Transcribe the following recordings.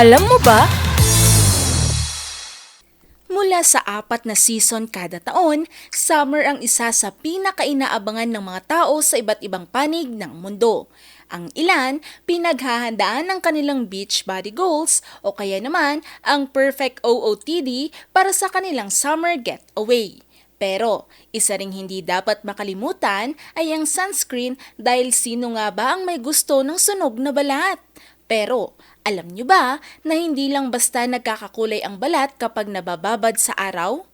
Alam mo ba? Mula sa apat na season kada taon, summer ang isa sa pinakainaabangan ng mga tao sa iba't ibang panig ng mundo. Ang ilan, pinaghahandaan ng kanilang beach body goals o kaya naman ang perfect OOTD para sa kanilang summer getaway. Pero, isa ring hindi dapat makalimutan ay ang sunscreen dahil sino nga ba ang may gusto ng sunog na balat? Pero, alam nyo ba na hindi lang basta nagkakakulay ang balat kapag nabababad sa araw?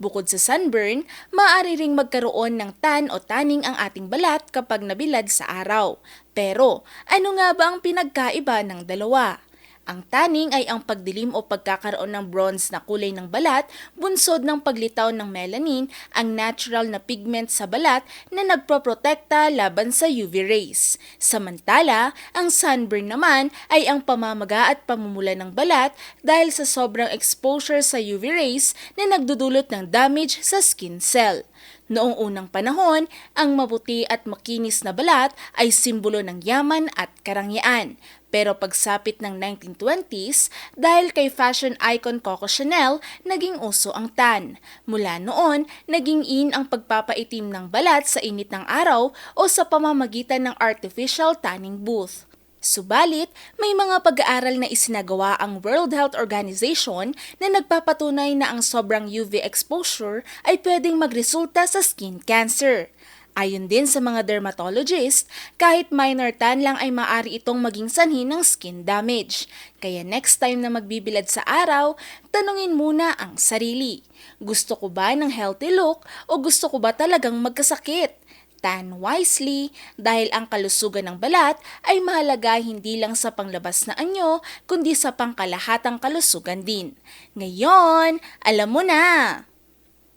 Bukod sa sunburn, maaari ring magkaroon ng tan o tanning ang ating balat kapag nabilad sa araw. Pero, ano nga ba ang pinagkaiba ng dalawa? Ang tanning ay ang pagdilim o pagkakaroon ng bronze na kulay ng balat, bunsod ng paglitaw ng melanin, ang natural na pigment sa balat na nagproprotekta laban sa UV rays. Samantala, ang sunburn naman ay ang pamamaga at pamumula ng balat dahil sa sobrang exposure sa UV rays na nagdudulot ng damage sa skin cell. Noong unang panahon, ang mabuti at makinis na balat ay simbolo ng yaman at karangyaan. Pero pagsapit ng 1920s, dahil kay fashion icon Coco Chanel, naging uso ang tan. Mula noon, naging in ang pagpapaitim ng balat sa init ng araw o sa pamamagitan ng artificial tanning booth. Subalit, may mga pag-aaral na isinagawa ang World Health Organization na nagpapatunay na ang sobrang UV exposure ay pwedeng magresulta sa skin cancer. Ayon din sa mga dermatologist, kahit minor tan lang ay maari itong maging sanhi ng skin damage. Kaya next time na magbibilad sa araw, tanungin muna ang sarili. Gusto ko ba ng healthy look o gusto ko ba talagang magkasakit? Tan wisely dahil ang kalusugan ng balat ay mahalaga hindi lang sa panglabas na anyo kundi sa pangkalahatang kalusugan din. Ngayon, alam mo na!